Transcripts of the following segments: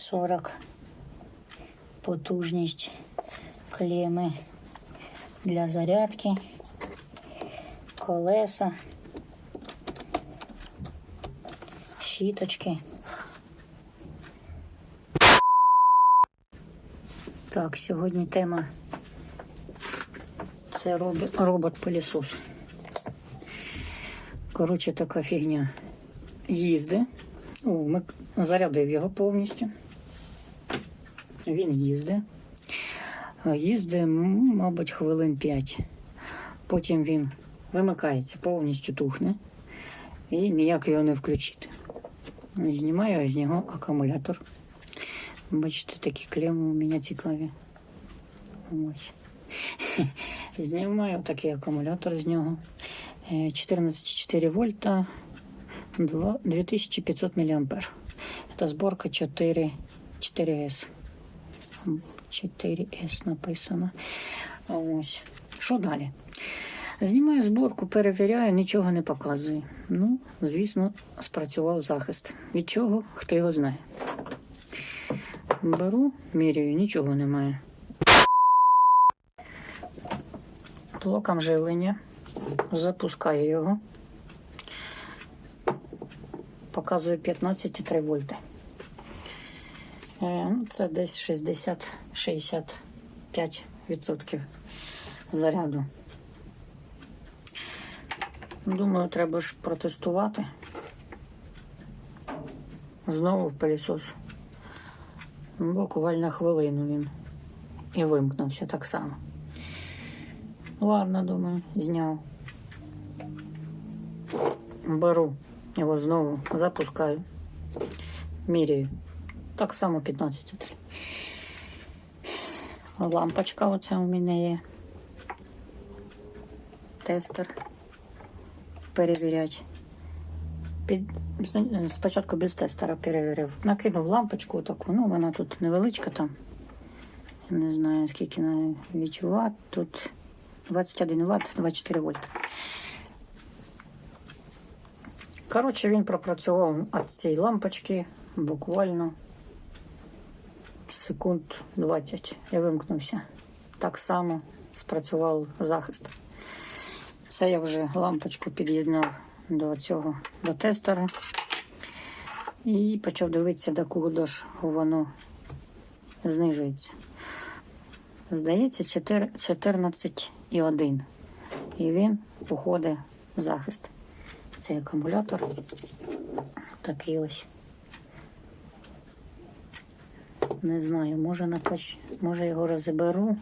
40 потужність клеми для зарядки, колеса, щіточки. Так, сьогодні тема це робот, робот-пилісос. Коротше, така фігня. Їзди. О, ми зарядив його повністю. Він їздить. Їздить, мабуть, хвилин 5. Потім він вимикається, повністю тухне. І ніяк його не включити. Знімаю з нього акумулятор. Бачите, такі клеми у мене цікаві. Ось. Знімаю такий акумулятор з нього. Е, 14,4 вольта, 2500 мА. Это сборка 4, 4С. 4С написано. Ось. Що далі? Знімаю зборку, перевіряю, нічого не показує. Ну, звісно, спрацював захист. Від чого? Хто його знає. Беру, міряю, нічого немає. Блоком живлення. Запускаю його. Показує 15,3 вольти. Це десь 60-65% заряду. Думаю, треба ж протестувати. Знову в пилісос. Буквально хвилину він і вимкнувся так само. Ладно, думаю, зняв. Беру його знову, запускаю, міряю. Так само 15,3. Лампочка оця у мене є. Тестер. Перевіряти. Під... Спочатку без тестера перевірив. Накинув лампочку таку, ну вона тут невеличка там. Я Не знаю, скільки на відчуват. Тут 21 Вт, 24 вольт. Коротше, він пропрацював від цієї лампочки буквально секунд 20. Я вимкнувся. Так само спрацював захист. Це я вже лампочку під'єднав до цього до тестера і почав дивитися, до кого ж воно знижується. Здається, 14,1. І він уходить в захист. Цей акумулятор. Такий ось. Не знаю, може напач... може його розберу,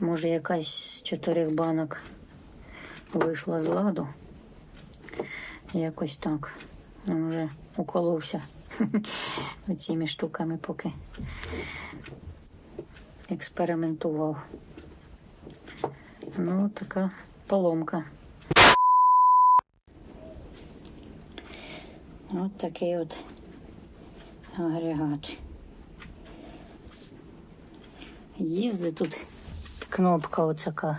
може якась з чотирьох банок вийшла з ладу. Якось так. Він вже уколовся цими штуками, поки експериментував. Ну, така поломка. От такий от агрегат. Їздить тут кнопка оцяка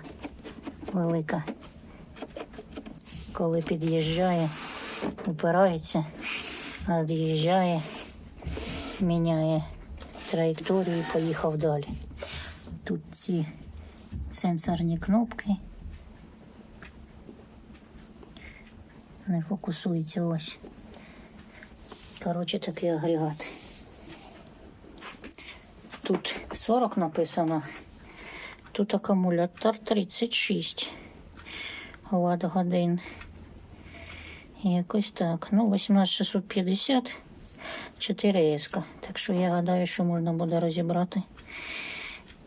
велика. Коли під'їжджає, упирається, від'їжджає, міняє траєкторію і поїхав далі. Тут ці сенсорні кнопки. Не фокусується ось. Коротше, такий агрегат. Тут 40 написано. Тут акумулятор 36 Вт годин. Якось так. Ну, 18650 4 еска. Так що я гадаю, що можна буде розібрати.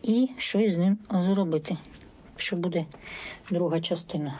І щось з ним зробити. Що буде друга частина.